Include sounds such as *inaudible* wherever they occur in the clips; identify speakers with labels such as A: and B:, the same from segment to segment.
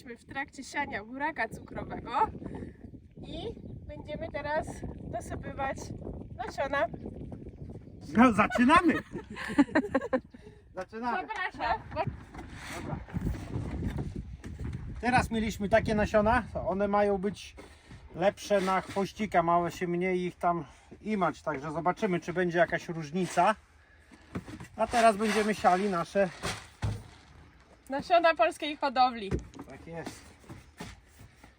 A: jesteśmy w trakcie siania buraka cukrowego i będziemy teraz dosypywać nasiona.
B: No zaczynamy! *laughs* zaczynamy.
A: Zapraszam.
B: Dobra. Teraz mieliśmy takie nasiona, one mają być lepsze na chwościka, małe się mniej ich tam imać, także zobaczymy czy będzie jakaś różnica. A teraz będziemy siali nasze,
A: Nasiona polskiej hodowli.
B: Jest.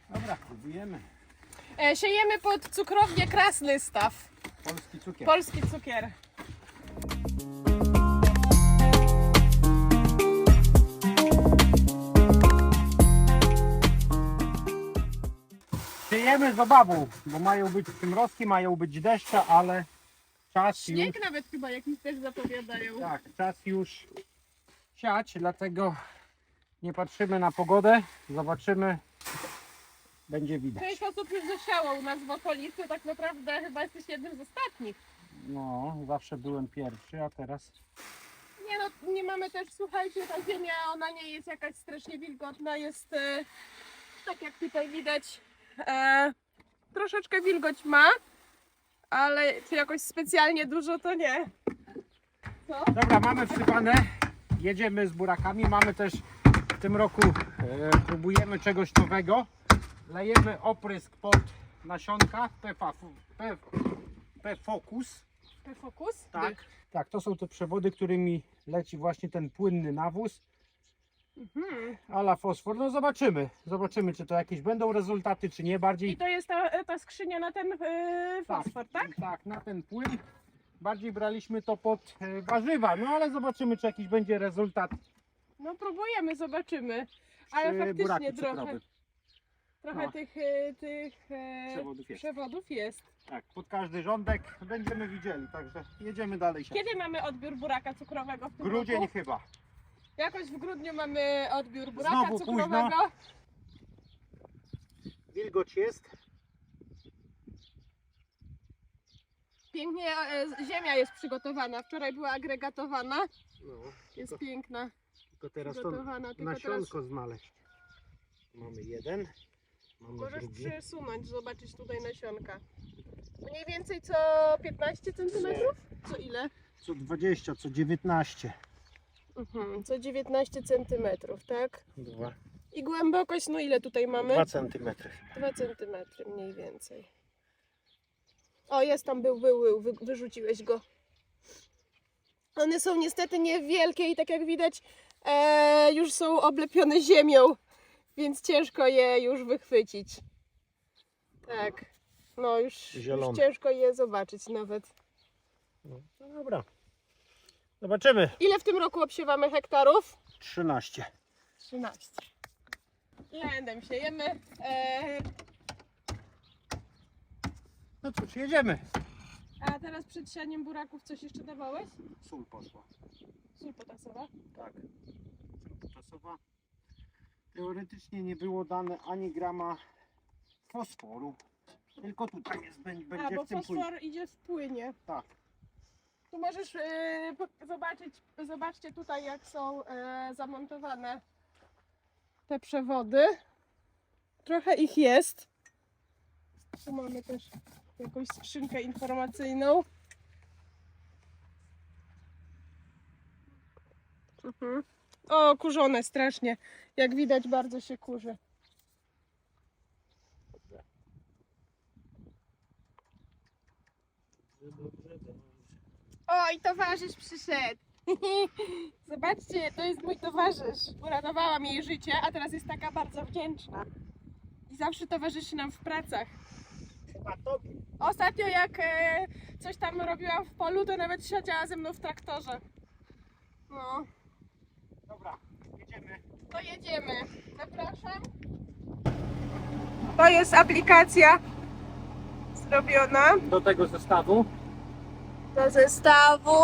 B: Dobra, próbujemy.
A: E, siejemy pod cukrownię Krasny Staw.
B: Polski cukier.
A: Polski cukier.
B: Siejemy z obawą, bo mają być przymrozki, mają być deszcze, ale czas już...
A: Śnieg nawet chyba jakiś też zapowiadają.
B: Tak, czas już siać, dlatego nie patrzymy na pogodę, zobaczymy, będzie widać.
A: Część osób już zasiało u nas w okolicy, tak naprawdę chyba jesteś jednym z ostatnich.
B: No, zawsze byłem pierwszy, a teraz
A: Nie no, nie mamy też, słuchajcie, ta ziemia, ona nie jest jakaś strasznie wilgotna, jest e, tak jak tutaj widać, e, troszeczkę wilgoć ma, ale czy jakoś specjalnie dużo to nie.
B: Dobra, mamy wsypane, jedziemy z burakami, mamy też tym roku, e, próbujemy czegoś nowego, lejemy oprysk pod nasionka PFA, P, P Focus,
A: Fokus?
B: tak, tak, to są te przewody, którymi leci właśnie ten płynny nawóz,
A: Mhm.
B: ala fosfor, no zobaczymy, zobaczymy czy to jakieś będą rezultaty, czy nie, bardziej
A: I to jest ta, ta skrzynia na ten e, fosfor, tak?
B: Tak, na ten płyn. Bardziej braliśmy to pod e, warzywa, no ale zobaczymy, czy jakiś będzie rezultat
A: No próbujemy, zobaczymy. Ale faktycznie
B: buraku
A: trochę, trochę
B: No.
A: tych, e, tych e,
B: Przewodów jest.
A: przewodów jest.
B: Tak, pod każdy rządek będziemy widzieli, także jedziemy dalej. siać.
A: Kiedy mamy odbiór buraka cukrowego w tym
B: Grudzień
A: roku?
B: chyba.
A: Jakoś w grudniu mamy odbiór buraka
B: Znowu
A: cukrowego.
B: późno. Wilgoć jest.
A: Pięknie e, ziemia jest przygotowana. Wczoraj była agregatowana.
B: No,
A: Jest piękna,
B: tylko teraz to
A: przygotowana. Tylko teraz
B: nasionko znaleźć. Mamy jeden. Mamy
A: możesz
B: drugi.
A: przesunąć, zobaczyć tutaj nasionka. Mniej więcej co 15 cm? Co ile?
B: Co 20, co 19.
A: Mhm, co 19 cm, tak?
B: Dwa.
A: I głębokość, no ile tutaj mamy?
B: 2 centymetry.
A: 2 cm mniej więcej. O, jest tam, był, był, był, wy, wyrzuciłeś go. One są niestety niewielkie i tak jak widać e, już są oblepione ziemią, więc ciężko je już wychwycić. Tak, no już, już
B: Zielone.
A: ciężko je zobaczyć nawet.
B: No, no dobra. Zobaczymy.
A: Ile w tym roku obsiewamy hektarów?
B: 13.
A: 13. Lędem siejemy. E,
B: No cóż, jedziemy.
A: A teraz przed sianiem buraków coś jeszcze dawałeś?
B: Sól poszła.
A: Sól potasowa.
B: Tak. Sól czasowa. Teoretycznie nie było dane ani grama fosforu. Tylko tutaj jest, bę- będzie
A: A, bo
B: w tym płynie.
A: fosfor idzie w płynie.
B: Tak.
A: Tu możesz po- zobaczyć, zobaczcie tutaj jak są e, zamontowane te przewody. Trochę ich jest. Tu mamy też jakąś skrzynkę informacyjną. Mhm. O, kurzone strasznie. Jak widać bardzo się kurzy. O, i towarzysz przyszedł. *laughs* Zobaczcie, to jest mój towarzysz. Uratowałam jej życie, a teraz jest taka bardzo wdzięczna. I zawsze towarzyszy nam w pracach.
B: Chyba tobie.
A: Ostatnio jak e, coś tam robiłam w polu, to nawet siedziała ze mną w traktorze. No,
B: Dobra, jedziemy.
A: to jedziemy. Zapraszam. To jest aplikacja zrobiona
B: Do tego zestawu.
A: do zestawu.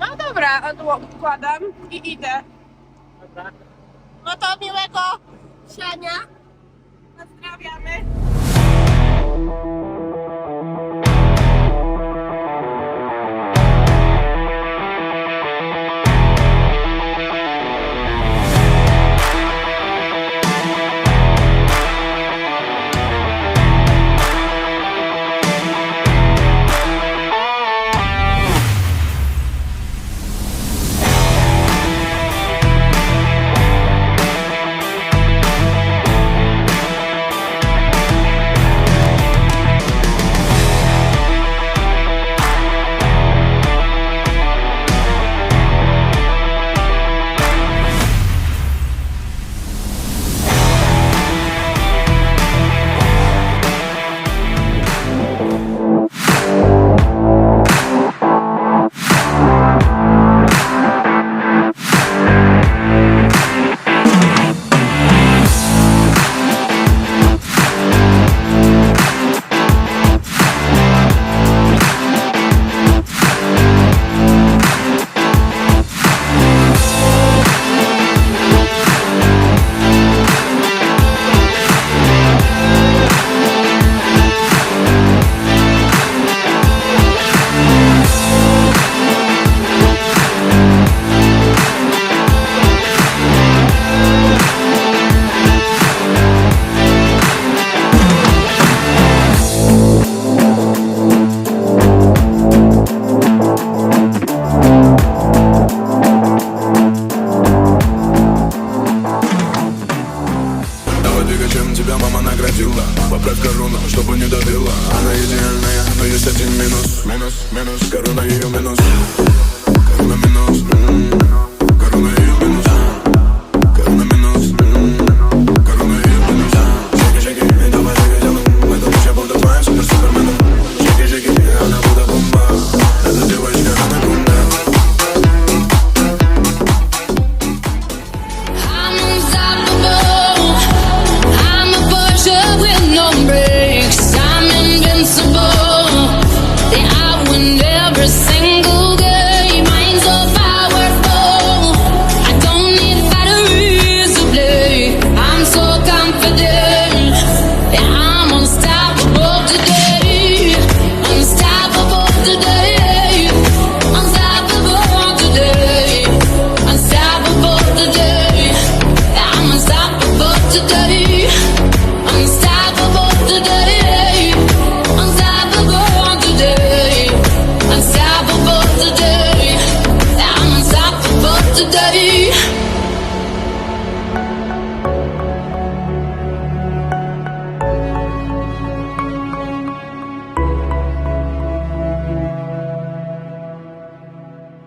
A: No dobra, odło- odkładam i idę. No to miłego siania. Pozdrawiamy.